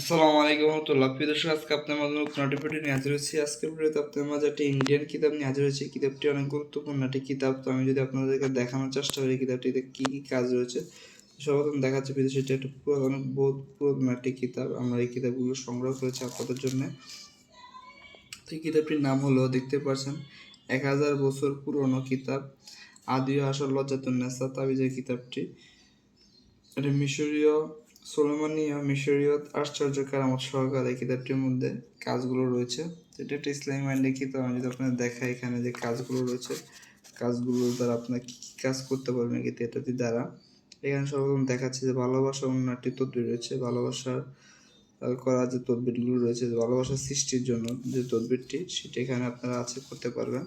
আসসালামু আলাইকুম রহমতুল্লাহ। প্রিয় দর্শক, আজকে আপনার একটি ভিডিও নিয়ে হাজির হয়েছি। আজকের ভিডিওতে আপনার মাঝে একটি ইন্ডিয়ান কিতাব নিয়ে হাজির হয়েছি। কিতাবটি অনেক গুরুত্বপূর্ণ একটি কিতাব। তো আমি যদি আপনাদেরকে দেখানোর চেষ্টা করি, কিতাবটিতে কী কী কাজ রয়েছে, সর্বপ্রথম দেখাচ্ছে বিদেশে এটি একটি পুরো অনেক বহুত পুরোনো একটি কিতাব। আমরা এই কিতাবগুলো সংগ্রহ করেছি আপনাদের জন্য। তো এই কিতাবটির নাম হলো, দেখতে পাচ্ছেন এক হাজার বছর পুরনো কিতাব। আদি ও আসল লজ্জাতুন্নেসা তাবিজের কিতাবটি। এটা মিশরীয় সোলেমানীয় মিশরীয় আশ্চর্য কারামত সহকারে কিতাবটির মধ্যে কাজগুলো রয়েছে। এটা একটা ইসলামী মাইন্ডে কিতাব আমি যদি আপনার দেখাই এখানে যে কাজগুলো রয়েছে কাজগুলোর দ্বারা আপনার কী কী কাজ করতে পারবেন কিন্তু এটাতে দ্বারা। এখানে সর্বপ্রথম দেখাচ্ছে যে ভালোবাসা অন্য একটি তদ্বির রয়েছে। ভালোবাসার করা যে তদ্বিরগুলো রয়েছে ভালোবাসা সৃষ্টির জন্য যে তদ্বিরটি, সেটি এখানে আপনারা আছে করতে পারবেন।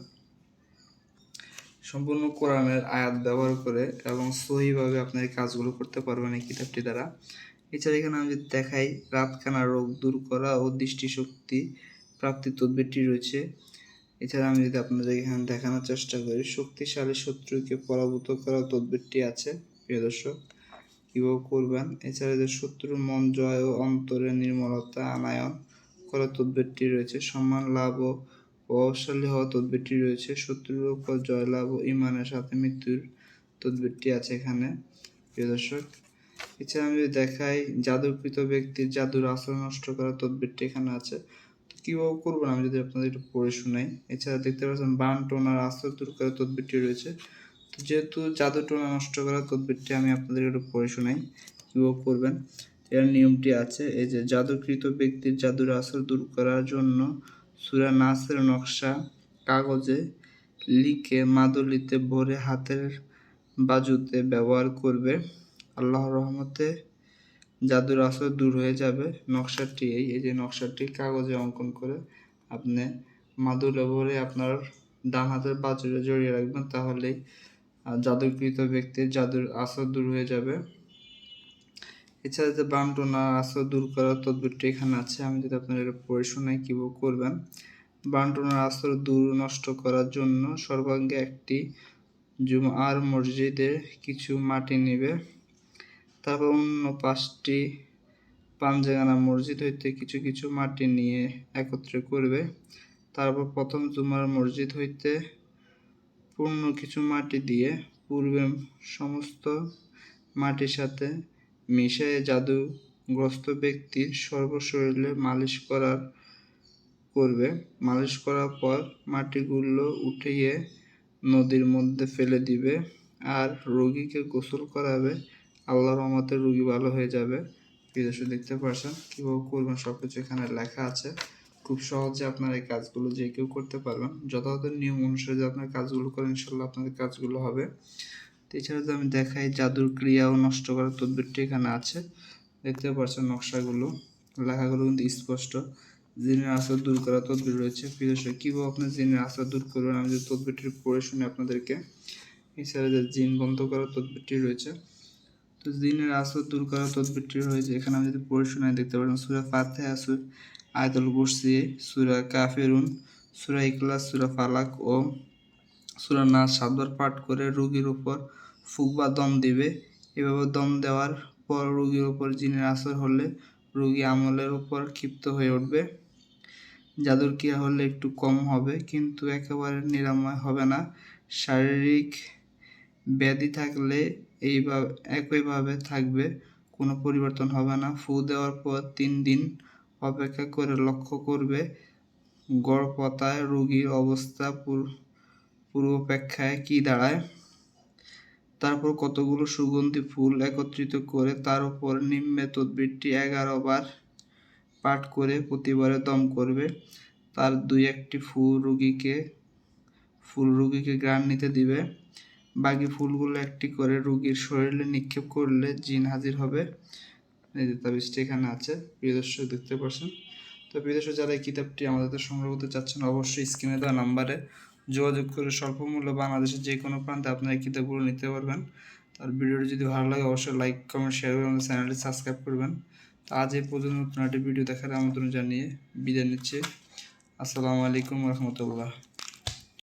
সম্পূর্ণ কোরআনের আয়াত ব্যবহার করে এবং সহিভাবে আপনার এই কাজগুলো করতে পারবেন এই কিতাবটি দ্বারা। এছাড়া এখানে আমি যদি দেখাই, রাতখানা রোগ দূর করা ও দৃষ্টিশক্তি প্রাপ্তির তদ্বিরটি রয়েছে। এছাড়া আমি যদি আপনাদের এখানে দেখানোর চেষ্টা করি, শক্তিশালী শত্রুকে পরাভূত করা তদ্বিরটি আছে, প্রিয় দর্শক, কীভাবে করবেন? এছাড়া যে শত্রুর মন জয় ও অন্তরে নির্মলতা আনায়ন করা তদ্বিরটি রয়েছে। সম্মান, লাভ ও প্রভাবশালী হওয়া তদ্বিরটি রয়েছে। শত্রুর উপর জয়লাভ ও ইমানের সাথে মৃত্যুর তদ্বিরটি আছে এখানে, প্রিয় দর্শক। এছাড়া আমি যদি দেখাই, জাদুকৃত ব্যক্তির জাদুর আসর নষ্ট করা তদ্বিরটি এখানে আছে। তো কীভাবে করবেন আমি যদি আপনাদের একটু পড়ে শোনাই? এছাড়া দেখতে পাচ্ছেন, বান টোনার আসর দূর করা তদ্বিরটি রয়েছে। তো যেহেতু জাদু টোনা নষ্ট করা তদ্বিরটি আমি আপনাদের একটু পড়ে শোনাই, কীভাবে করবেন? এর নিয়মটি আছে, এই যে, জাদুকৃত ব্যক্তির জাদুর আসর দূর করার জন্য সুরা নাসের নকশা কাগজে লিখে মাদুলিতে ভরে হাতের বাজুতে ব্যবহার করবে। আল্লাহর রহমতে জাদুর আসর দূর হয়ে যাবে। নকশাটি এই এই যে নকশাটি কাগজে অঙ্কন করে আপনি মাদুলে ভরে আপনার ডান হাতের বাজুরে জড়িয়ে রাখবেন, তাহলেই জাদুকৃত ব্যক্তির জাদুর আসর দূর হয়ে যাবে। এছাড়া যে বামটোনা আসর দূর করার তদবিরটি এখানে আছে, আমি যদি আপনার এটা পড়ে শোনাই কীভাবে করবেন। বান্টনার আসর দূর নষ্ট করার জন্য সর্বাঙ্গে একটি জুমার মসজিদে কিছু মাটি নেবে। তারপর অন্য পাঁচটি পাঞ্জাগানা মসজিদ হইতে কিছু কিছু মাটি নিয়ে একত্রে করবে। তারপর প্রথম জুমার মসজিদ হইতে পূর্ণ কিছু মাটি দিয়ে পূর্বে সমস্ত মাটির সাথে মিশিয়ে জাদুগ্রস্ত ব্যক্তির সর্বশরীরে মালিশ করার করবে। মালিশ করার পর মাটিগুলো উঠিয়ে নদীর মধ্যে ফেলে দিবে আর রোগীকে গোসল করাবে। আল্লাহর রহমতে রোগী ভালো হয়ে যাবে। বিদেশে দেখতে পারছেন কীভাবে করবেন সব কিছু এখানে লেখা আছে। খুব সহজে আপনার এই কাজগুলো যে কেউ করতে পারবেন। যথাযথ নিয়ম অনুসারে যে আপনার কাজগুলো করেন ইনশাল্লাহ আপনাদের কাজগুলো হবে। এছাড়া তো আমি দেখাই জাদুর ক্রিয়া ও নষ্ট করার তদবিরটি এখানে আছে। দেখতে পাচ্ছেন নকশাগুলো। লেখাগুলো কিন্তু স্পষ্ট। জিনের আসর দূর করা তদবির রয়েছে। প্রিয়দর্শক কীভাবে আপনার জিনের আসর দূর করবেন? আমি যে তদবিরটি পড়ে শুনি আপনাদেরকে। এছাড়া যে জিন বন্ধ করার তদবিরটি রয়েছে। তো জিনের আসর দূর করার তদবিরটি রয়েছে। এখানে আমি যদি পড়ে শোনাই, দেখতে পারেন সুরা ফাতে আসুর আয়তুল কুরসি, সুরা কাফেরুন, সুরা ইকলাস সুরা ফালাক ও সুরা নাচ সাতবার পাঠ করে রুগীর উপর ফুক বা দম দিবে। এভাবে দম দেওয়ার পর রুগীর উপর জিনের আসর হলে রোগী আমলের উপর ক্ষিপ্ত হয়ে উঠবে। জাদুর ক্রিয়া হলে একটু কম হবে, কিন্তু একেবারে নিরাময় হবে না। শারীরিক ব্যাধি থাকলে এইভাবে, একইভাবে থাকবে, কোনো পরিবর্তন হবে না। ফু দেওয়ার পর তিন দিন অপেক্ষা করে লক্ষ্য করবে, গড়পতায় রোগীর অবস্থা পূর্বাপেক্ষায় কি দাঁড়ায়? তারপর কতগুলো সুগন্ধি ফুল একত্রিত করে তার উপর নিম্নে তদবিরটি এগারো বার পাঠ করে প্রতিবারে দম করবে। তার দুই একটি ফুল রুগীকে ফুল রুগীকে গ্রাণ নিতে দিবে। বাকি ফুলগুলো একটি করে রুগীর শরীরে নিক্ষেপ করলে জিন হাজির হবে। তাবিজটি এখানে আছে, প্রিয় দর্শক দেখতে পাচ্ছেন। তো প্রিয় দর্শক, যারা এই কিতাবটি আমাদের সংগ্রহ করতে চাচ্ছেন, অবশ্যই স্ক্রিনে দেওয়া নাম্বারে যোগাযোগ করে স্বল্প মূল্যে বাংলাদেশের যে কোনো প্রান্তে আপনারা এই কিতাবগুলো নিতে পারবেন। আর ভিডিওটি যদি ভালো লাগে, অবশ্যই লাইক কমেন্ট শেয়ার করে আমাদের চ্যানেলটি সাবস্ক্রাইব করবেন। তো আজ এই পর্যন্ত নতুন একটি ভিডিও দেখার আমন্ত্রণ জানিয়ে বিদায় নিচ্ছে। আসসালামু আলাইকুম রহমতুল্লাহ।